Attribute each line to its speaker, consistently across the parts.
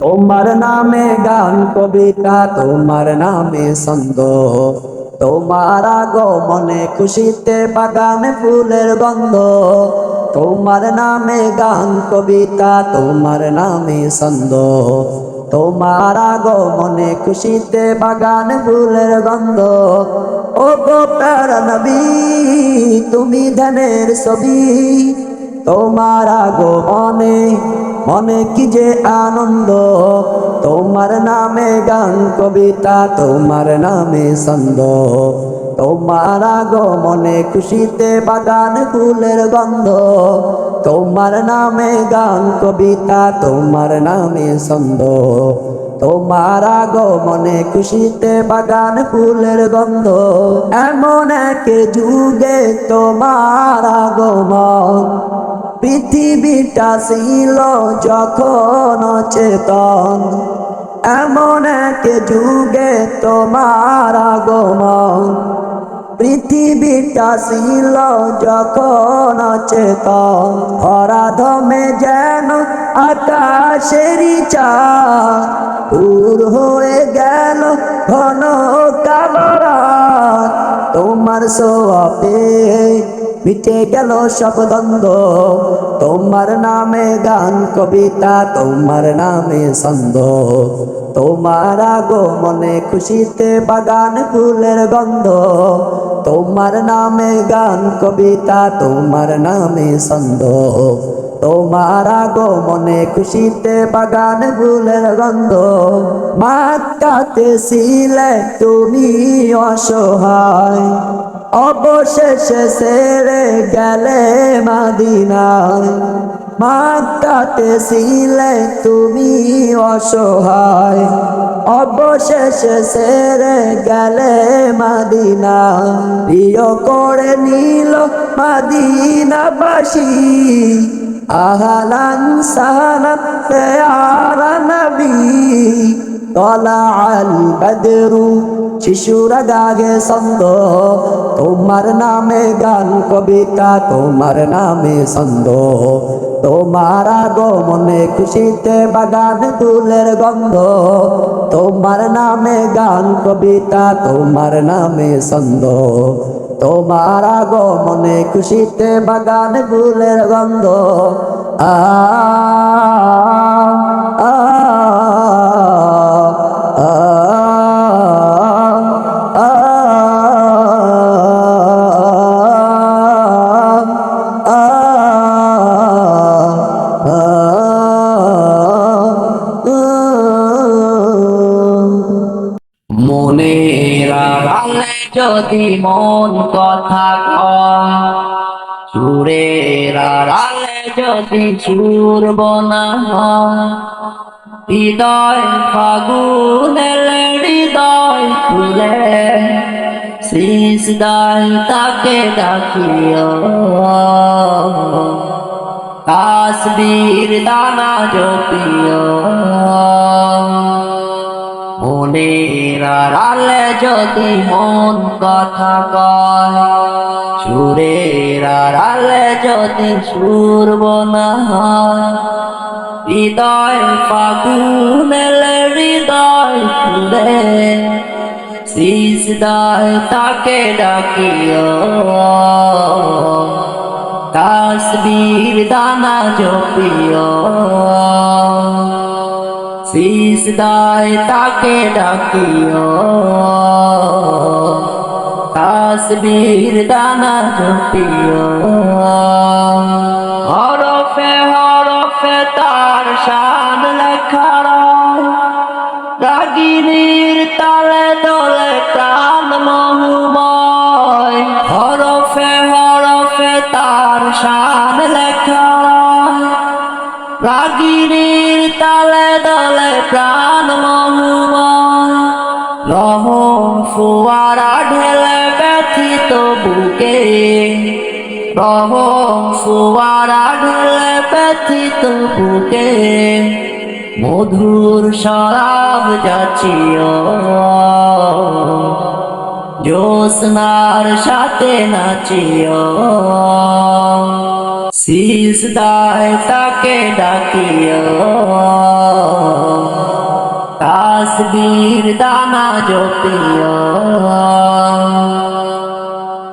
Speaker 1: তোমার নামে গান, কবিতা, তোমার নামে ছন্দ। তোমার আগমনে খুশিতে বাগানে, ফুলের গন্ধ। তোমার নামে গান, কবিতা, তোমার নামে ছন্দ। তোমার আগমনে খুশিতে বাগানে, ফুলের গন্ধ। ও গো প্যারা নবী, তুমি ধ্যানের ছবি। তোমার আগমনে মনে কি যে আনন্দ? তোমার নামে গান, কবিতা, তোমার নামে ছন্দ। তোমার আগমনে খুশিতে বাগান, ফুলের গন্ধ। তোমার নামে গান, কবিতা, তোমার নামে ছন্দ। তোমার আগমনে খুশিতে বাগান, ফুলের গন্ধ। এমন এক যুগে তোমার আগমন। পৃথিবীটা ছিল যখন চেতন। এমন এক যুগে তোমার আগমন। পৃথিবীটা ছিল যখন চেতন। অরাধমে যেন আকাশেরই চা দূর হয়ে গেল ঘন কালরা তোমার সোয়াপে মিটে গেল সব দ্বন্দ্ব। তোমার নামে গান, কবিতা, তোমার নামে ছন্দ। তোমার আগো মনে খুশিতে বাগান, ফুলের গন্ধ। তোমার নামে গান, কবিতা, তোমার নামে ছন্দ। তোমার আগো মনে খুশিতে বাগান, ফুলের গন্ধ। মাকাতে ছিলে তুমি অসহায়। অবশেষে সেরে গেলে মাদিনায় মাকাতে ছিলে তুমি অসহায়। অবশেষে সেরে গেলে মাদিনা প্রিয় করে নিল মাদিনাবাসী। আহলান সালাম পেয়ারা নবী তলা আল বদরু শিশুরা গাগে ছন্দ, তোমার নামে গান কবিতা, তোমার নামে ছন্দ। তোমার আগমনে খুশিতে বাগান ফুলের গন্ধ, তোমার নামে গান কবিতা, তোমার নামে ছন্দ। তোমার আগমনে খুশিতে বাগান ফুলের গন্ধ, আ
Speaker 2: যদি মন কথা কয়, সুরের আড়ালে যদি সুর বনা হৃদয় ফাগুনের হৃদয় খুলে সিসদাই তাকে ডাকিও। কাশ্মীর দানা জপিও। মনের আড়ালে যদি মন কথা কয়, সুরের আড়ালে যদি সুর বনা হয়, হৃদয় ফাগুনের হৃদয় খুলে সিজদায় তাকে ডাকিও। কাশ্মীর দানা জপিও। সিজদায় তাকে ডাকিও। তাসবীর দানা জুটিও হরফে হরফে তার রাগিনীর তালে দলে প্রাণ মহুময় রহম ফুয়ারা ঢেলে ব্যথিত বুকে। রহম ফুয়ারা ঢেলে ব্যথিত বুকে। মধুর শরাব যাচিও জ্যোৎস্নার সাথে নাচিও। সিজদায় তাকে ডাকিও।
Speaker 3: তাসবীর দানা জপিও।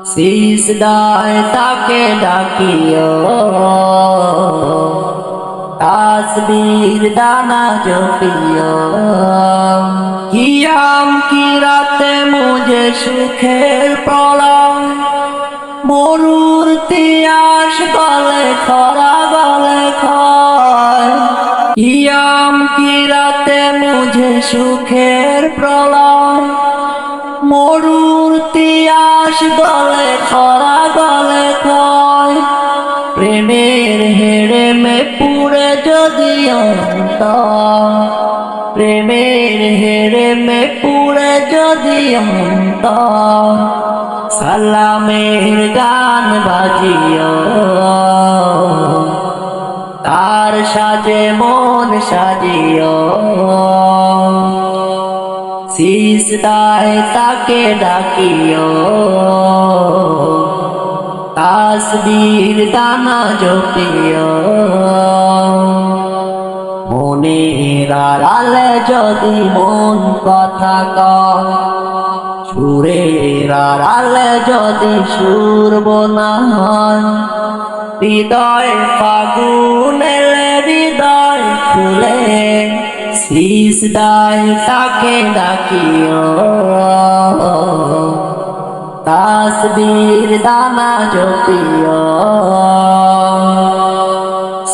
Speaker 3: শীষ দায় তাকে ডাকিও। তাসবীর দানা জপিও। কিয়াম কি রাতে মুঝে সুখের প্রলয় মরুর তিয়াস গলে খরা গলে খয়। ইয়াম কি রাতে মুঝে সুখের প্রলয়? মরুর তিয়াস গলে খরা গলে খয়। প্রেমের হেড়ে মে পুরে যদি অন্ত প্রেমের হেড়ে মে পুরে যদি অন্ত সালামের গান বাজিও। তার সাজে মন সাজিও। শীষ দায় তাকে ডাকিও। তাসবীর দানা জপিও। মনের আড়ালে যদি মন কথা কয় সুরের আড়ালে যদি সুর বোনা হয় হৃদয় ফাগুন হৃদয় খুলে শীষ দায় তাকে ডাকিও। তাসবীর দানা জপিও।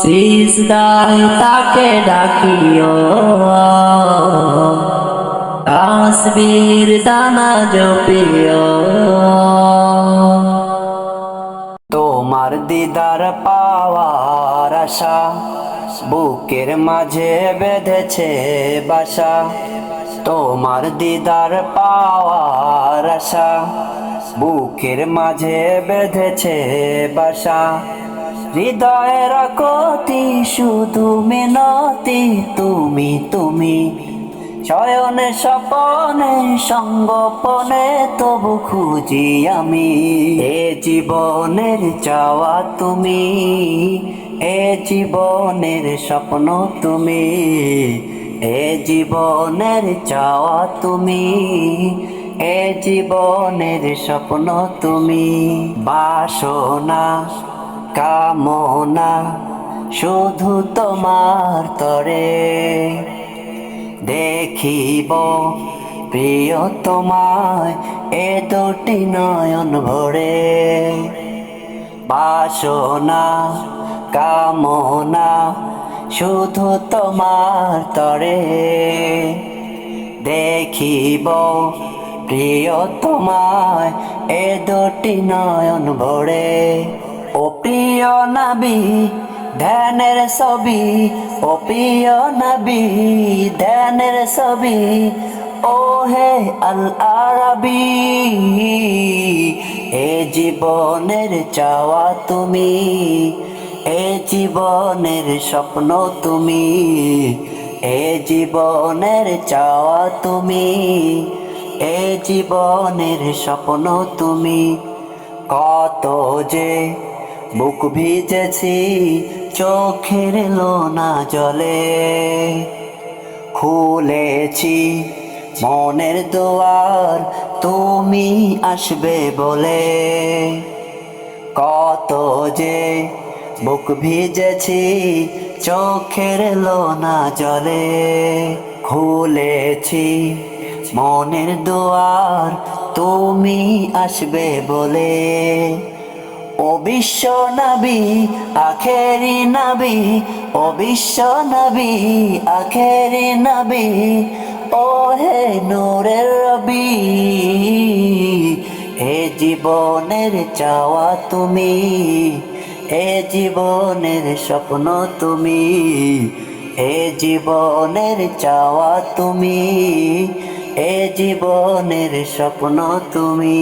Speaker 3: শীষ দায় তাকে ডাকিও। তাসবীর দানা জপিও।
Speaker 2: তোমার দিদার পাওয়ার আশা, বুকের মাঝে বেঁধেছে বাসা। তোমার দিদার পাওয়ার আশা, বুকের মাঝে বেঁধেছে বাসা। হৃদয়ের কতি শুধু মিনতি, তুমি তুমি শয়নে স্বপনে, সঙ্গপনে তবু খুঁজি আমি। এ জীবনের চাওয়া তুমি, এ জীবনের স্বপ্ন তুমি, এ জীবনের চাওয়া তুমি, এ জীবনের স্বপ্ন তুমি। বাসনা, কামনা, শুধু তোমার তরে। দেখিব প্রিয় তোমায় এ দুটি নয়ন ভরে। বাসনা, কামনা শুধু তোমার তরে। দেখিব প্রিয় তোমায় এ দুটি নয়ন ভরে। ও প্রিয় নবী, ধ্যানের ছবি নবী, ধ্যানের ছবি। ও হে আল আরবি এ জীবনের চাওয়া তুমি। এ জীবনের স্বপ্ন তুমি। এ জীবনের চাওয়া তুমি। এ জীবনের স্বপ্ন তুমি। কত যে বুক ভিজেছি, চোখের লোনা জলে। খুলেছি মনের দুয়ার, তুমি আসবে বলে। কত যে বুক ভিজেছি, চোখের লোনা জলে। খুলেছি মনের দুয়ার, তুমি আসবে বলে। ও বিশ্ব নবী, আখেরি নবী, ও বিশ্ব নবী, আখেরি নবী, ও হে নূরের রবি, এ জীবনের চাওয়া তুমি, এ জীবনের স্বপ্ন তুমি, এ জীবনের চাওয়া তুমি, এ জীবনের স্বপ্ন তুমি।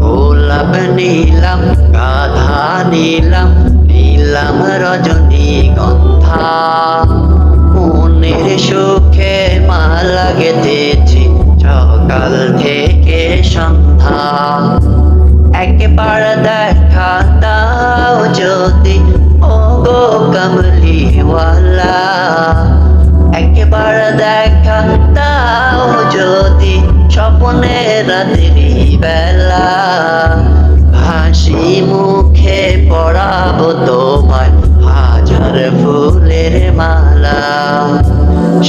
Speaker 2: গোলাপ নিলাম গাধা নিলাম নিলাম রজনী গন্ধা। মনের সুখে মালা গেঁথেছি সকাল থেকে সন্ধ্যা। একবার দেখা দাও যদি ও গো কমলিওয়ালা রাত্রি বেলা হাসি মুখে পড়াবো তোমায়। হাজার ফুলের মালা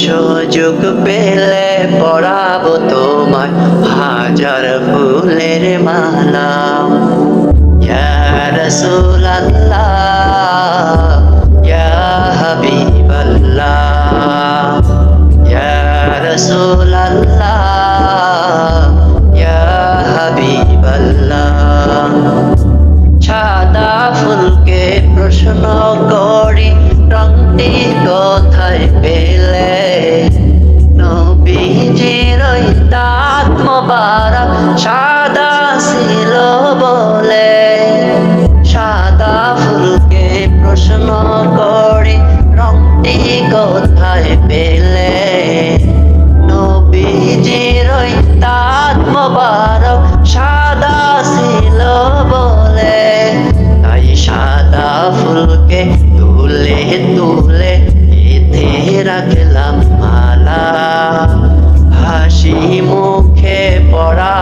Speaker 2: সুযোগ পেলে পড়াবো তোমায়। হাজার ফুলের মালা। ইয়া রাসূলাল্লাহ সাদা ছিল বলে সাদা ফুলকে প্রশ্ন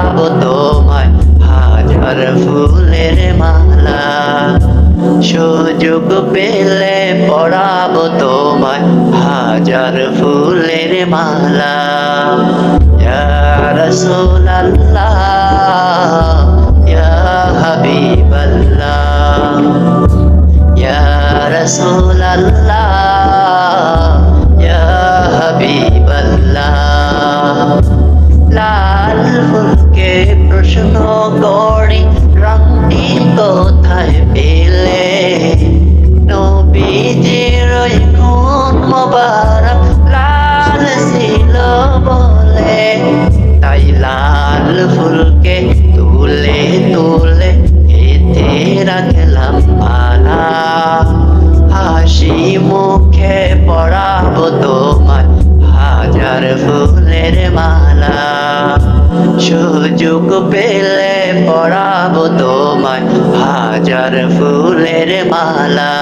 Speaker 2: পড়াবো তোমায় হাজার ফুলের মালা। সুযোগ পেলে পড়াবো তোমায় হাজার ফুলের মালা। রাসূলাল্লাহ, ইয়া হাবিবাল্লাহ। ইয়া রাসূলাল্লাহ ফুলকে প্রশ্ন করি। পেলে পড়াবো তোমায় হাজার ফুলের মালা।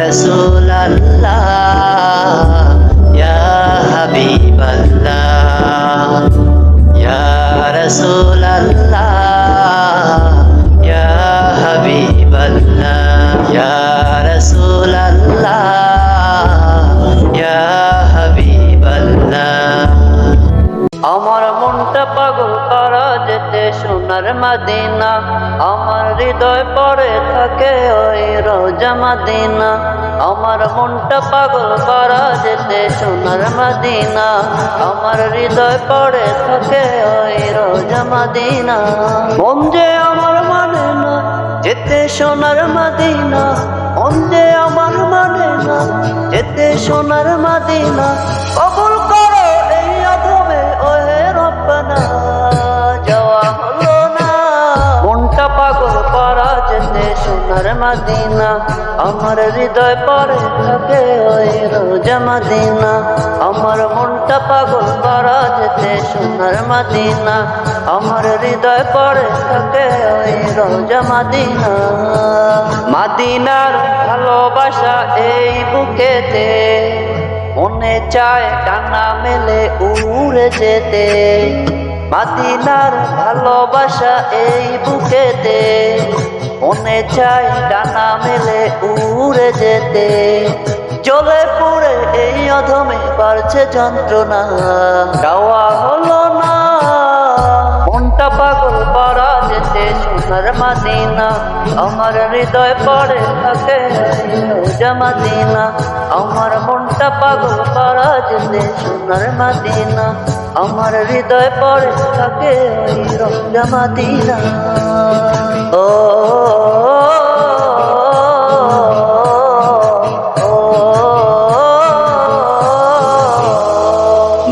Speaker 2: রাসূলাল্লাহ, ইয়া হাবিবাল্লাহ রাসূলাল্লাহ, ইয়া হাবিবাল্লাহ রাসূলাল্লাহ, ইয়া হাবিবাল্লাহ। আমার পাগল করা যেতে সোনার মাদিনা। আমার হৃদয় পড়ে থাকে ওই রোজা মাদিনা। আমার মনটা পাগল করা যেতে সোনার মাদিনা। আমার হৃদয় পড়ে থাকে ওই রোজা মাদিনা। মন যে আমার মানে না, যেতে সোনার মাদিনা। মন যে আমার মানে না, যেতে সোনার মাদিনা। কবুল মাদিনা, আমার হৃদয় পরে থাকে ওই রোজা মাদিনা। আমার মনটা পাগল করা যেতে সোনার মাদিনা। আমার হৃদয় পরে থাকে ওই রোজা মাদিনা। মাদিনার ভালোবাসা এই বুকেতে, মনে চায় ডানা মেলে উড়ে যেতে। মাদিনার ভালোবাসা এই বুকেতে মনে চাই ডানা মেলে উড়ে যেতে। জলে পুড়ে এই অধমে বাড়ছে যন্ত্রণা। গাওয়া হলো না। মনটা পাগল পারা যেতে সোনার মাদিনা। আমার হৃদয় পড়ে থাকে রোজা মাদিনা। আমার মনটা পাগল পারা যেতে সোনার মাদিনা। আমার হৃদয় পড়ে থাকে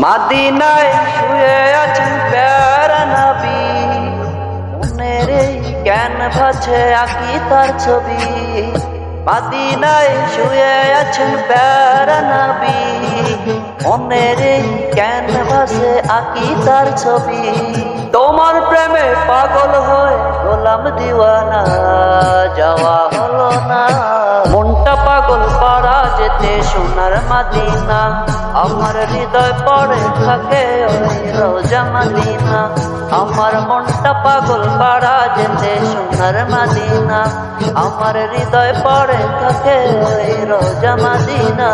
Speaker 2: মাদিনায় শুয়ে আছেন প্যারা নবী। মনের এই ক্যানভাসে আঁকি তার ছবি। মাদিনায় শুয়ে আছেন প্যারা নবী। মনের এই ক্যানভাসে আঁকি তার ছবি। তোমার প্রেমে পাগল হয়, গোলাম দিওয়ানা, যাওয়া হলো না। মনটা পাগল পাড়া যেতে সোনার মাদিনা, আমার হৃদয় পড়ে থাকে রোজা মাদিনা। আমার মনটা পাগল পাড়া যেতে সোনার মাদিনা, আমার হৃদয় পড়ে থাকে ওই মাদিনা।